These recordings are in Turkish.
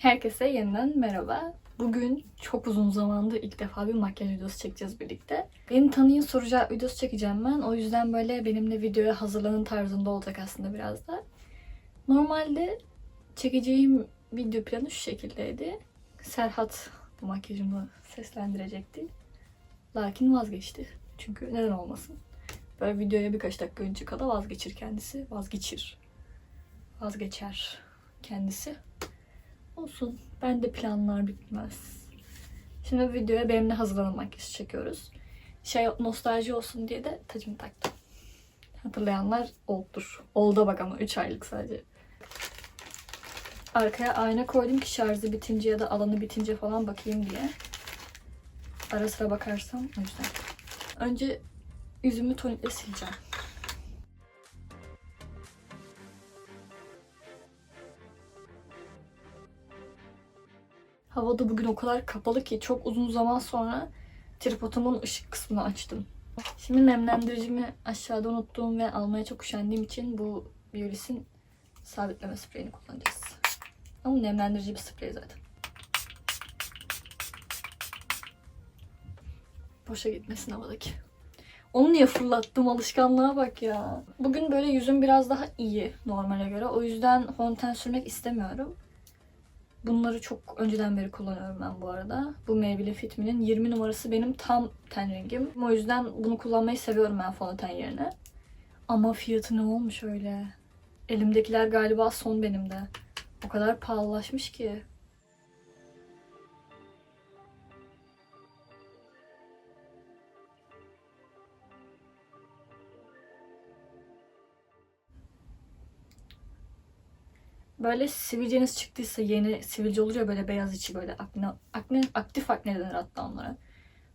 Herkese yeniden merhaba. Bugün çok uzun zamandır ilk defa bir makyaj videosu çekeceğiz birlikte. Beni tanıyın soracağı videosu çekeceğim ben. O yüzden böyle benimle videoya hazırlanın tarzında olacak aslında biraz da. Normalde çekeceğim video planı şu şekildeydi. Serhat bu makyajımı seslendirecekti. Lakin vazgeçti. Çünkü neden olmasın. Böyle videoya birkaç dakika önce kala vazgeçir kendisi. Vazgeçir. Vazgeçer kendisi. Olsun. Ben de planlar bitmez. Şimdi videoya benimle hazırlanan makyajı çekiyoruz. Şey nostalji olsun diye de tacımı taktım. Hatırlayanlar oldur. Oldu bak ama 3 aylık sadece. Arkaya ayna koydum ki şarjı bitince ya da alanı bitince falan bakayım diye. Ara sıra bakarsam o yüzden. Önce yüzümü tonikle sileceğim. Havada bugün o kadar kapalı ki çok uzun zaman sonra tripodumun ışık kısmını açtım. Şimdi nemlendiricimi aşağıda unuttuğum ve almaya çok üşendiğim için bu Biolis'in sabitleme spreyini kullanacağız. Ama nemlendirici bir sprey zaten. Boşa gitmesin havadaki. Onu niye fırlattım alışkanlığa bak ya. Bugün böyle yüzüm biraz daha iyi normale göre. O yüzden fondöten sürmek istemiyorum. Bunları çok önceden beri kullanıyorum ben bu arada. Bu Maybelline Fit Me'nin 20 numarası benim tam ten rengim. O yüzden bunu kullanmayı seviyorum ben fondöten yerine. Ama fiyatı ne olmuş öyle? Elimdekiler galiba son benim de. O kadar pahalılaşmış ki. Böyle sivilceniz çıktıysa yeni sivilce olunca böyle beyaz içi böyle akne, akne aktif akne denir hatta onlara.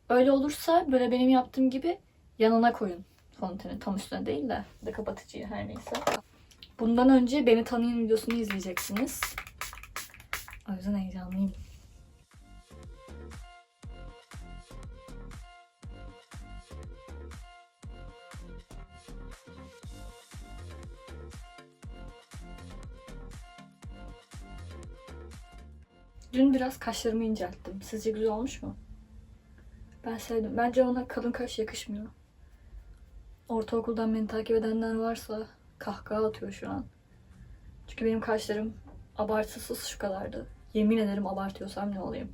Öyle olursa böyle benim yaptığım gibi yanına koyun fondöteni tam üstüne değil de de kapatıcıyı her neyse. Bundan önce beni tanıyın videosunu izleyeceksiniz. O yüzden heyecanlıyım. Dün biraz kaşlarımı incelttim. Sizce güzel olmuş mu? Ben sevdim. Bence ona kalın kaş yakışmıyor. Ortaokuldan beni takip edenler varsa kahkaha atıyor şu an. Çünkü benim kaşlarım abartısız şu kadardı. Yemin ederim abartıyorsam ne olayım.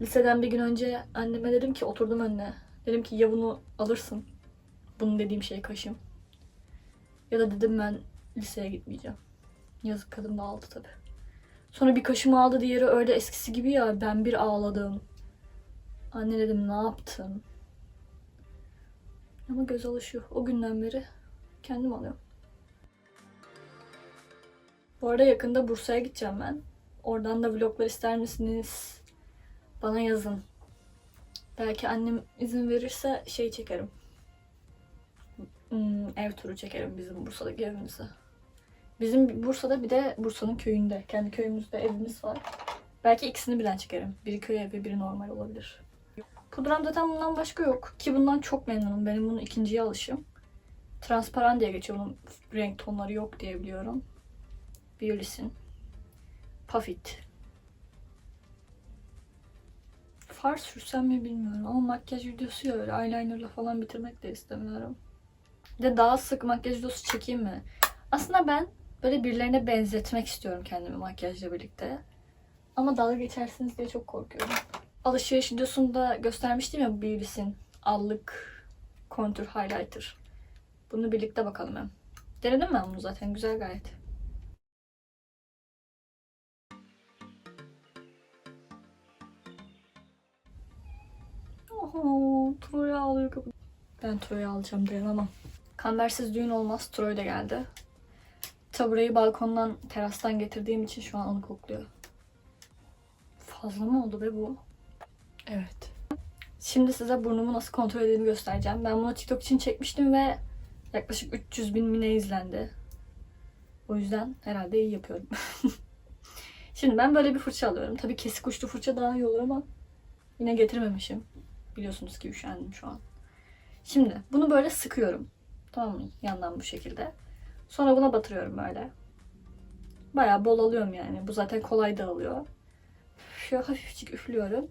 Liseden bir gün önce anneme dedim ki oturdum önüne. Dedim ki ya bunu alırsın. Bunun dediğim şey kaşım. Ya da dedim ben liseye gitmeyeceğim. Yazık kadın da aldı tabii. Sonra bir kaşımı aldı diğeri öyle eskisi gibi ya ben bir ağladım. Anne dedim ne yaptın? Ama göz alışıyor. O günden beri kendim alıyorum. Bu arada yakında Bursa'ya gideceğim ben. Oradan da vloglar ister misiniz? Bana yazın. Belki annem izin verirse şey çekerim. Hmm, ev turu çekerim bizim Bursa'daki evimize. Bizim Bursa'da bir de Bursa'nın köyünde, kendi köyümüzde evimiz var. Belki ikisini birden çekerim. Biri köy evi, biri normal olabilir. Pudram zaten bundan başka yok. Ki bundan çok memnunum. Benim bunun ikinciye alışım. Transparan diye geçiyor. Bunun renk tonları yok diye biliyorum. Biolis'in. Puffit. Far sürsem mi bilmiyorum ama makyaj videosu ya öyle eyelinerla falan bitirmek de istemiyorum. Bir de daha sık makyaj videosu çekeyim mi? Aslında ben böyle birilerine benzetmek istiyorum kendimi makyajla birlikte. Ama dalga geçersiniz diye çok korkuyorum. Alışveriş videosunda göstermiştim ya Biolis'in allık kontür highlighter. Bunu birlikte bakalım hem. Denedim ben bunu zaten güzel gayet. Oho, Troy'u alıyor kapı. Ben Troy'u alacağım dayanamam. Kambersiz düğün olmaz. Troy da geldi. Tabureyi balkondan, terastan getirdiğim için şu an onu kokluyor. Fazla mı oldu be bu? Evet. Şimdi size burnumu nasıl kontrol edildiğini göstereceğim. Ben bunu TikTok için çekmiştim ve yaklaşık 300 bin mine izlendi. O yüzden herhalde iyi yapıyorum. Şimdi ben böyle bir fırça alıyorum. Tabii kesik uçlu fırça daha iyi olur ama yine getirmemişim. Biliyorsunuz ki üşendim şu an. Şimdi bunu böyle sıkıyorum. Tamam mı? Yandan bu şekilde. Sonra buna batırıyorum böyle. Bayağı bol alıyorum yani. Bu zaten kolay dağılıyor. Şöyle hafifçik üflüyorum.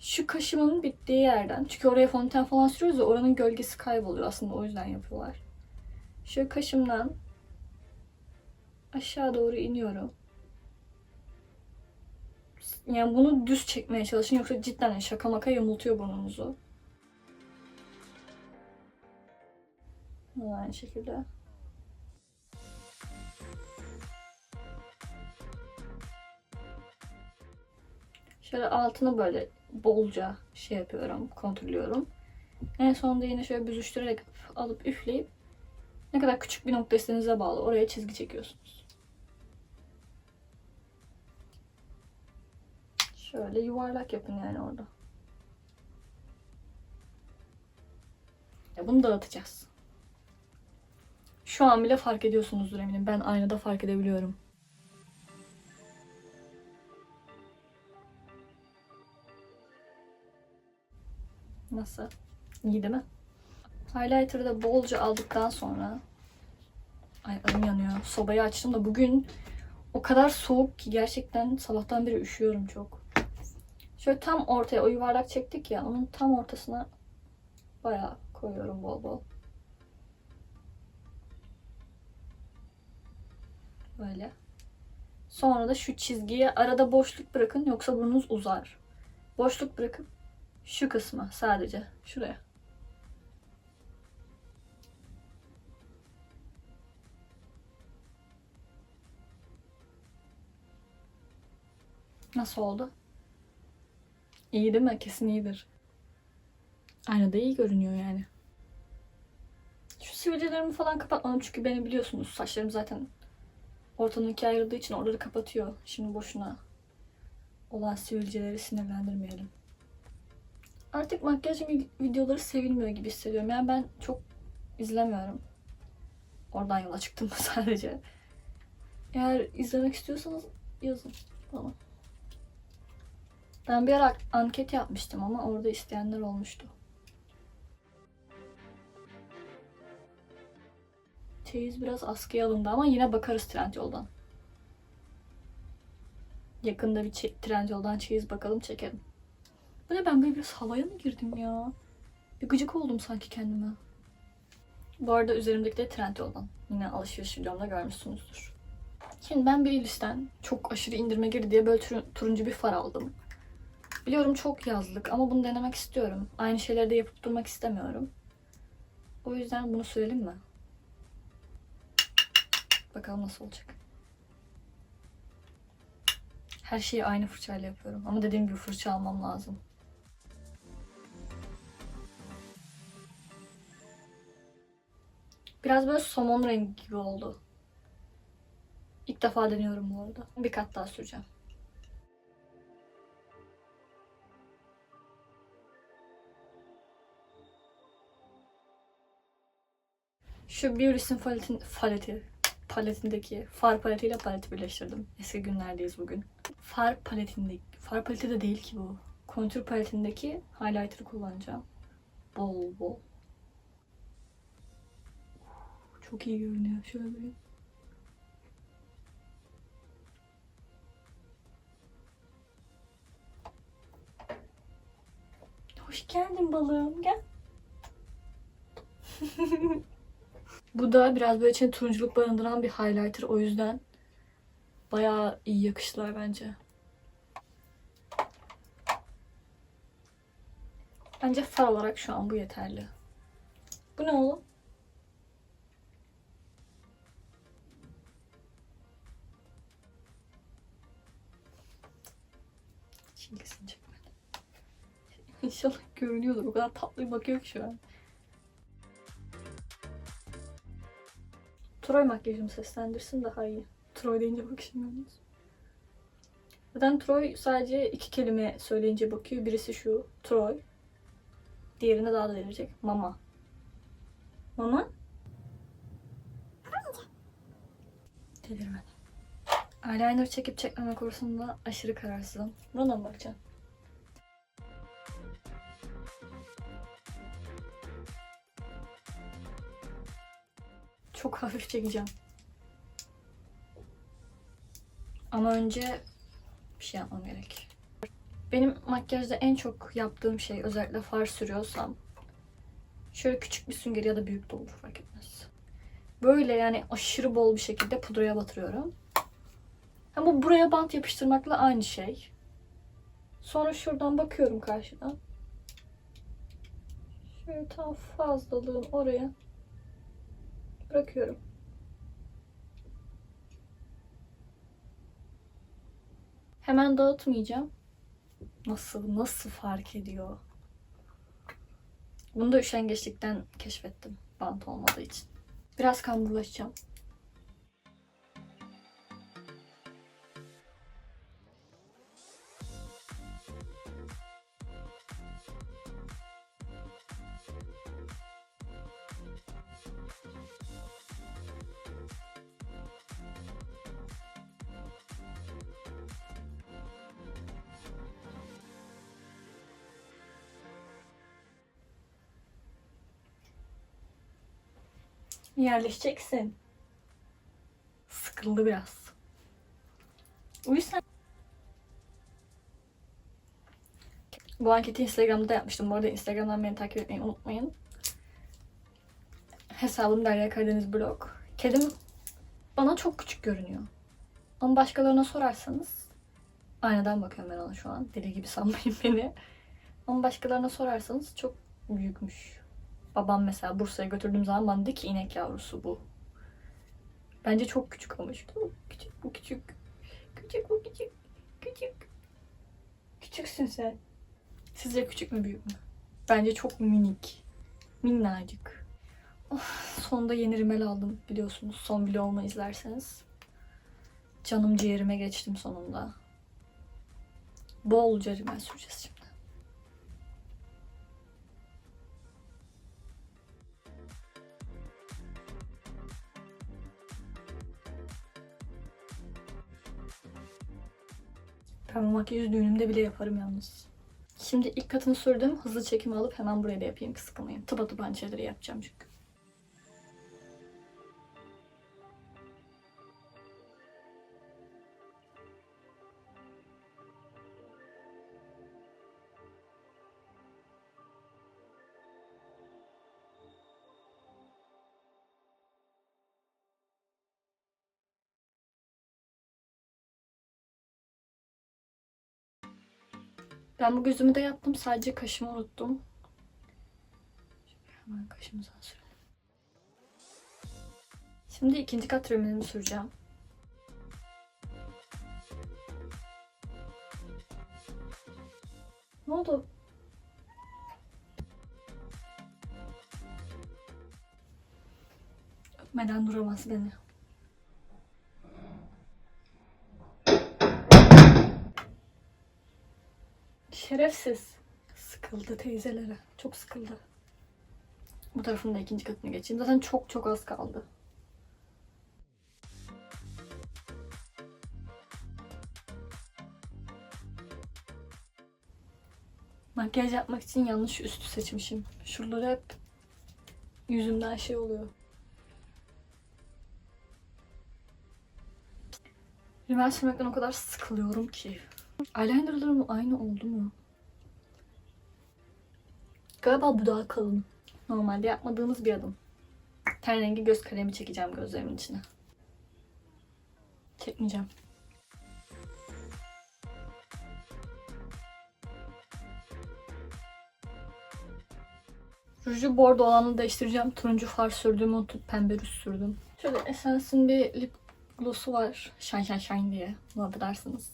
Şu kaşımın bittiği yerden. Çünkü oraya fondöten falan sürüyoruz ya oranın gölgesi kayboluyor aslında o yüzden yapıyorlar. Şöyle kaşımdan aşağı doğru iniyorum. Yani bunu düz çekmeye çalışın yoksa cidden şaka maka yamultuyor burnunuzu. Aynı şekilde. Şöyle altını böyle bolca şey yapıyorum, kontrolüyorum. En sonunda yine şöyle büzüştürerek alıp üfleyip ne kadar küçük bir nokta istediğinize bağlı oraya çizgi çekiyorsunuz. Şöyle yuvarlak yapın yani orada. Ya bunu dağıtacağız. Şu an bile fark ediyorsunuzdur eminim. Ben aynada fark edebiliyorum. Nasıl? İyi değil mi? Highlighter'ı da bolca aldıktan sonra Ay elim yanıyor. Sobayı açtım da bugün o kadar soğuk ki gerçekten sabahtan beri üşüyorum çok. Şöyle tam ortaya o yuvarlak çektik ya onun tam ortasına bayağı koyuyorum bol bol. Böyle. Sonra da şu çizgiye arada boşluk bırakın yoksa burnunuz uzar. Boşluk bırakıp şu kısma sadece şuraya. Nasıl oldu? İyi değil mi? Kesin iyidir. Aynada iyi görünüyor yani. Şu sivilcelerimi falan kapatmadım çünkü beni biliyorsunuz saçlarım zaten ortadan ikiye ayrıldığı için oraları kapatıyor. Şimdi boşuna olan sivilceleri sinirlendirmeyelim. Artık makyaj vi- videoları sevilmiyor gibi hissediyorum. Yani ben çok izlemiyorum. Oradan yola çıktım sadece. Eğer izlemek istiyorsanız yazın bana. Ben bir ara anket yapmıştım ama orada isteyenler olmuştu. Çeyiz biraz askıya alındı ama yine bakarız Trendyol'dan. Yakında bir çe- Trendyol'dan çeyiz bakalım çekelim. Bu ne ben böyle biraz havaya mı girdim ya? Bir gıcık oldum sanki kendime. Bu arada üzerimdeki de Trendyol'dan. Yine alışveriş videomda görmüşsünüzdür. Şimdi ben bir listen çok aşırı indirme girdi diye böyle tur- turuncu bir far aldım. Biliyorum çok yazlık ama bunu denemek istiyorum. Aynı şeyleri de yapıp durmak istemiyorum. O yüzden bunu sürelim mi? Bakalım nasıl olacak. Her şeyi aynı fırçayla yapıyorum. Ama dediğim gibi fırça almam lazım. Biraz böyle somon rengi gibi oldu. İlk defa deniyorum bu arada. Bir kat daha süreceğim. Şu Beauty'sin paletin, paleti, paletindeki far paletiyle paleti birleştirdim. Eski günlerdeyiz bugün. Far paletindeki, far paleti de değil ki bu. Kontür paletindeki highlighter'ı kullanacağım. Bol bol. Çok iyi görünüyor. Şöyle bir. Hoş geldin balığım. Gel. Bu da biraz böyle içinde turunculuk barındıran bir highlighter. O yüzden bayağı iyi yakıştılar bence. Bence far olarak şu an bu yeterli. Bu ne oğlum? Hiç ilgisini çekmedi. İnşallah görünüyordur. O kadar tatlı bakıyor ki şu an. Troy makyajımı seslendirsin daha iyi. Troy deyince bakışım yalnız. Zaten Troy sadece iki kelime söyleyince bakıyor. Birisi şu Troy. Diğerine daha da delirecek. Mama. Mama? Eyeliner çekip çekmeme konusunda aşırı kararsızım. Buna mı bakacağım? Çok hafif çekeceğim. Ama önce bir şey yapmam gerek. Benim makyajda en çok yaptığım şey özellikle far sürüyorsam şöyle küçük bir sünger ya da büyük de olur fark etmez. Böyle yani aşırı bol bir şekilde pudraya batırıyorum. Ama bu buraya bant yapıştırmakla aynı şey. Sonra şuradan bakıyorum karşıdan. Şöyle tam fazlalığın oraya bırakıyorum. Hemen dağıtmayacağım. Nasıl, nasıl fark ediyor? Bunu da üşengeçlikten keşfettim. Bant olmadığı için. Biraz kamburlaşacağım. Yerleşeceksin. Sıkıldı biraz. O bu anketi Instagram'da yapmıştım. Bu arada Instagram'dan beni takip etmeyi unutmayın. Hesabım Derya Karadeniz Blog. Kedim bana çok küçük görünüyor. Ama başkalarına sorarsanız aynadan bakıyorum ben ona şu an. Deli gibi sanmayın beni. Ama başkalarına sorarsanız çok büyükmüş. Babam mesela Bursa'ya götürdüğüm zaman bana dedi ki inek yavrusu bu. Bence çok küçük ama şu küçük bu küçük. Küçük bu küçük. Küçük. Küçüksün sen. Sizce küçük mü büyük mü? Bence çok minik. Minnacık. Of, sonunda yeni rimel aldım biliyorsunuz. Son vlogumu izlerseniz. Canım ciğerime geçtim sonunda. Bolca rimel süreceğiz şimdi. Ben bu düğünümde bile yaparım yalnız. Şimdi ilk katını sürdüm. Hızlı çekim alıp hemen buraya da yapayım kısıklamayın. Tıpa tıpa aynı şeyleri yapacağım çünkü. Ben bu gözümü de yaptım. Sadece kaşımı unuttum. Şöyle hemen kaşımıza sürelim. Şimdi ikinci kat rümenimi süreceğim. Ne oldu? Öpmeden duramaz beni. Şerefsiz. Sıkıldı teyzelere. Çok sıkıldı. Bu tarafın da ikinci katına geçeyim. Zaten çok çok az kaldı. Makyaj yapmak için yanlış üstü seçmişim. Şuraları hep yüzümden şey oluyor. Rimel sürmekten o kadar sıkılıyorum ki. Eyelinerlarım aynı oldu mu? Galiba bu daha kalın. Normalde yapmadığımız bir adım. Ten rengi göz kalemi çekeceğim gözlerimin içine. Çekmeyeceğim. Ruju bordo olanı değiştireceğim. Turuncu far sürdüğümü unutup pembe ruj sürdüm. Şöyle Essence'in bir lip gloss'u var. Shine Shine Shine diye. Bunu hatırlarsınız.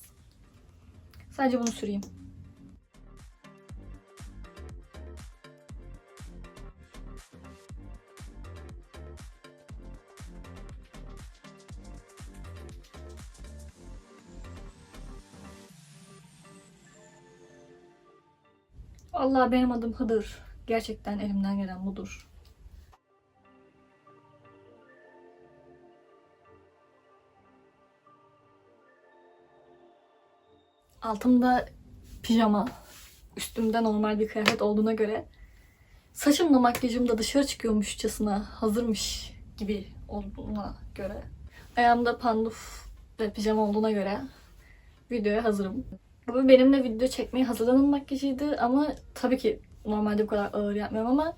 Sadece bunu süreyim. Allah benim adım Hıdır. Gerçekten elimden gelen budur. Altımda pijama, üstümde normal bir kıyafet olduğuna göre saçımla makyajım da dışarı çıkıyormuşçasına hazırmış gibi olduğuna göre ayağımda panduf ve pijama olduğuna göre videoya hazırım. Bu benimle video çekmeye hazırlanan makyajıydı ama tabii ki normalde bu kadar ağır yapmıyorum ama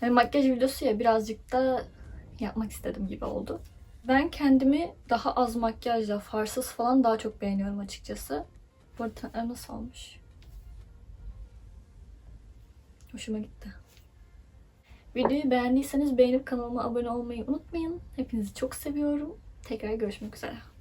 hani makyaj videosu ya birazcık da yapmak istedim gibi oldu. Ben kendimi daha az makyajla, farsız falan daha çok beğeniyorum açıkçası. Bu arada nasıl olmuş? Hoşuma gitti. Videoyu beğendiyseniz beğenip kanalıma abone olmayı unutmayın. Hepinizi çok seviyorum. Tekrar görüşmek üzere.